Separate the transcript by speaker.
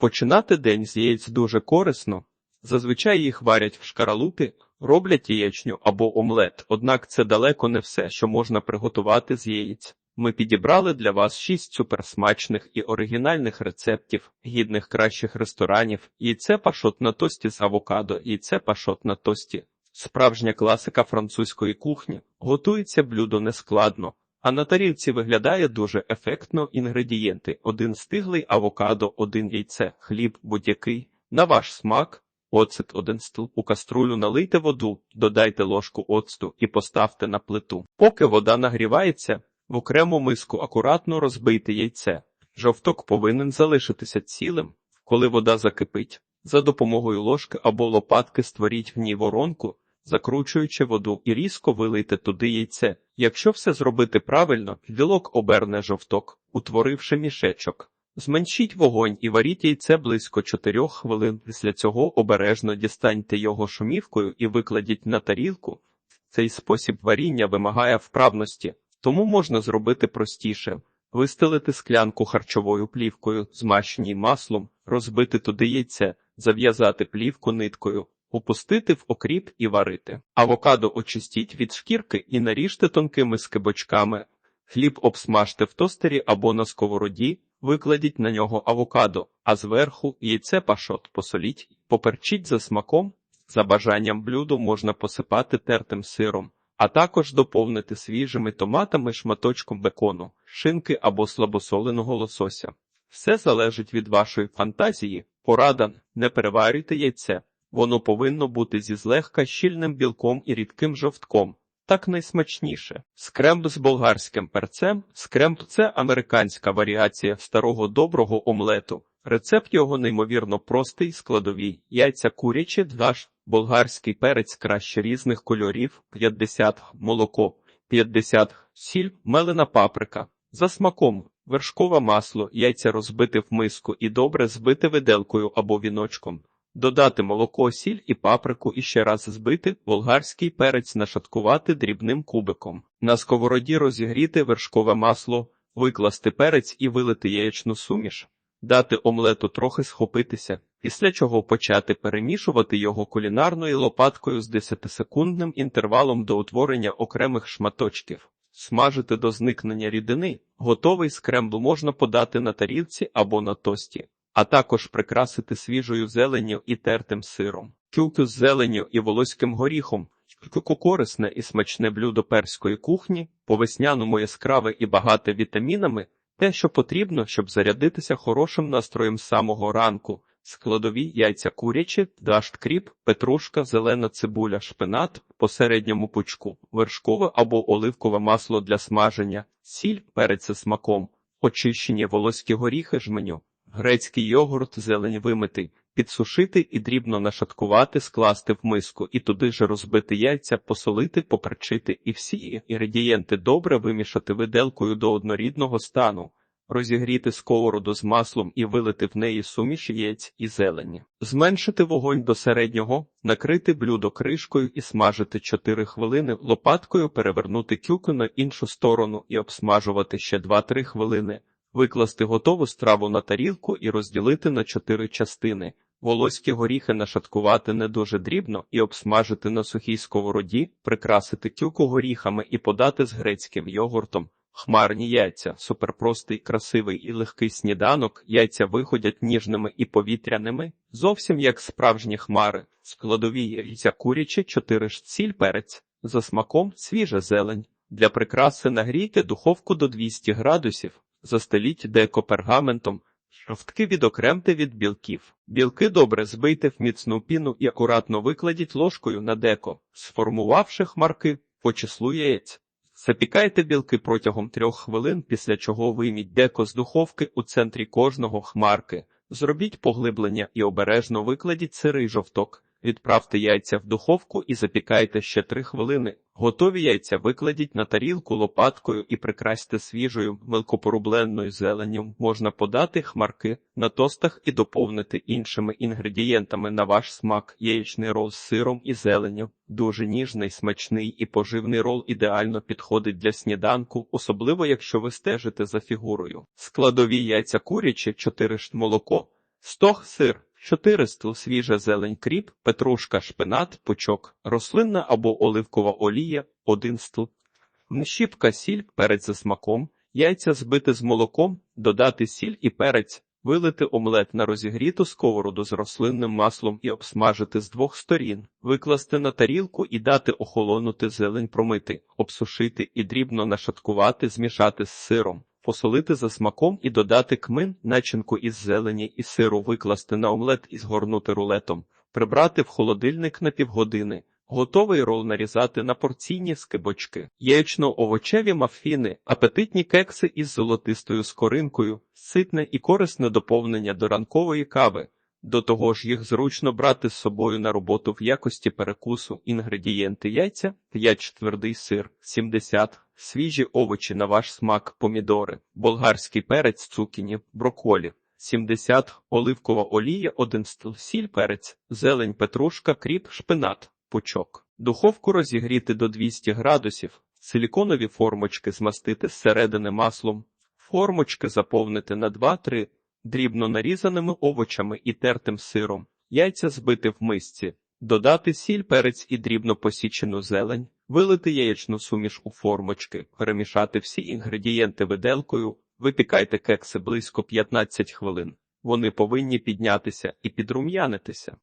Speaker 1: Починати день з яєць дуже корисно. Зазвичай їх варять в шкаралупі, роблять яєчню або омлет, однак це далеко не все, що можна приготувати з яєць. Ми підібрали для вас шість суперсмачних і оригінальних рецептів, гідних кращих ресторанів, яйце пашот на тості з авокадо, яйце пашот на тості. Справжня класика французької кухні. Готується блюдо нескладно, а на тарілці виглядає дуже ефектно інгредієнти: один стиглий авокадо, один яйце, хліб будь-який. На ваш смак. Оцет один стл. У каструлю налийте воду, додайте ложку оцту і поставте на плиту. Поки вода нагрівається, в окрему миску акуратно розбийте яйце. Жовток повинен залишитися цілим, коли вода закипить. За допомогою ложки або лопатки створіть в ній воронку, закручуючи воду і різко вилийте туди яйце. Якщо все зробити правильно, білок оберне жовток, утворивши мішечок. Зменшіть вогонь і варіть яйце близько 4 хвилин. Після цього обережно дістаньте його шумівкою і викладіть на тарілку. Цей спосіб варіння вимагає вправності, тому можна зробити простіше. Вистелити склянку харчовою плівкою, змащеній маслом, розбити туди яйце, зав'язати плівку ниткою, опустити в окріп і варити. Авокадо очистіть від шкірки і наріжте тонкими скибочками. Хліб обсмажте в тостері або на сковороді, викладіть на нього авокадо, а зверху яйце пашот посоліть, поперчіть за смаком. За бажанням блюдо можна посипати тертим сиром, а також доповнити свіжими томатами шматочком бекону, шинки або слабосоленого лосося. Все залежить від вашої фантазії. Порада не переварюйте яйце. Воно повинно бути зі злегка щільним білком і рідким жовтком. Так найсмачніше. Скремб з болгарським перцем. Скремб це американська варіація старого доброго омлету. Рецепт його неймовірно простий, складовий. Яйця курячі, даш, болгарський перець краще різних кольорів, 50 молоко, 50 сіль, мелена паприка. За смаком вершкове масло, яйця розбити в миску і добре збити виделкою або віночком. Додати молоко, сіль і паприку і ще раз збити, болгарський перець нашаткувати дрібним кубиком. На сковороді розігріти вершкове масло, викласти перець і вилити яєчну суміш, дати омлету трохи схопитися, після чого почати перемішувати його кулінарною лопаткою з 10-секундним інтервалом до утворення окремих шматочків. Смажити до зникнення рідини, готовий скрембл можна подати на тарілці або на тості а також прикрасити свіжою зеленню і тертим сиром. Кюльку з зеленню і волоським горіхом. Кюльку корисне і смачне блюдо перської кухні, по весняному яскраве і багате вітамінами, те, що потрібно, щоб зарядитися хорошим настроєм самого ранку. Складові яйця курячі, дашт кріп, петрушка, зелена цибуля, шпинат, по середньому пучку, вершкове або оливкове масло для смаження, сіль, перець смаком, очищені волоські горіхи жменю. Грецький йогурт зелень вимити, підсушити і дрібно нашаткувати, скласти в миску і туди ж розбити яйця, посолити, поперчити і всі інгредієнти добре вимішати виделкою до однорідного стану, розігріти сковороду з маслом і вилити в неї суміш яєць і зелені, зменшити вогонь до середнього, накрити блюдо кришкою і смажити 4 хвилини, лопаткою перевернути кюку на іншу сторону і обсмажувати ще 2-3 хвилини. Викласти готову страву на тарілку і розділити на чотири частини. Волоські горіхи нашаткувати не дуже дрібно і обсмажити на сухій сковороді, прикрасити тюку горіхами і подати з грецьким йогуртом. Хмарні яйця, суперпростий, красивий і легкий сніданок, яйця виходять ніжними і повітряними, зовсім як справжні хмари, складові яйця курячі, чотири ж сіль перець, за смаком свіжа зелень. Для прикраси нагрійте духовку до 200 градусів. Застеліть деко пергаментом, жовтки відокремте від білків. Білки добре збийте в міцну піну і акуратно викладіть ложкою на деко, сформувавши хмарки по числу яєць. Запікайте білки протягом трьох хвилин, після чого вийміть деко з духовки у центрі кожного хмарки. Зробіть поглиблення і обережно викладіть сирий жовток. Відправте яйця в духовку і запікайте ще 3 хвилини. Готові яйця викладіть на тарілку лопаткою і прикрасьте свіжою мелкопорубленною зеленню. Можна подати хмарки на тостах і доповнити іншими інгредієнтами на ваш смак. Яєчний рол з сиром і зеленню. Дуже ніжний, смачний і поживний рол ідеально підходить для сніданку, особливо якщо ви стежите за фігурою. Складові яйця курячі, 4 молоко. стог, сир, 4 стул, свіжа зелень, кріп, петрушка, шпинат, пучок, рослинна або оливкова олія, 1 стул, щіпка, сіль, перець за смаком, яйця збити з молоком, додати сіль і перець, вилити омлет на розігріту сковороду з рослинним маслом і обсмажити з двох сторін, викласти на тарілку і дати охолонути зелень промити, обсушити і дрібно нашаткувати, змішати з сиром. Посолити за смаком і додати кмин, начинку із зелені і сиру викласти на омлет і згорнути рулетом, прибрати в холодильник на півгодини. Готовий рол нарізати на порційні скибочки, яєчно-овочеві мафіни, апетитні кекси із золотистою скоринкою, ситне і корисне доповнення до ранкової кави. До того ж їх зручно брати з собою на роботу в якості перекусу. Інгредієнти яйця, 5 твердий сир, 70, свіжі овочі на ваш смак, помідори, болгарський перець, цукіні, брокколі. 70, оливкова олія, 1 стіл, сіль, перець, зелень, петрушка, кріп, шпинат, пучок. Духовку розігріти до 200 градусів, силіконові формочки змастити зсередини маслом, формочки заповнити на 2-3 дрібно нарізаними овочами і тертим сиром, яйця збити в мисці, додати сіль, перець і дрібно посічену зелень, вилити яєчну суміш у формочки, перемішати всі інгредієнти виделкою, випікайте кекси близько 15 хвилин. Вони повинні піднятися і підрум'янитися.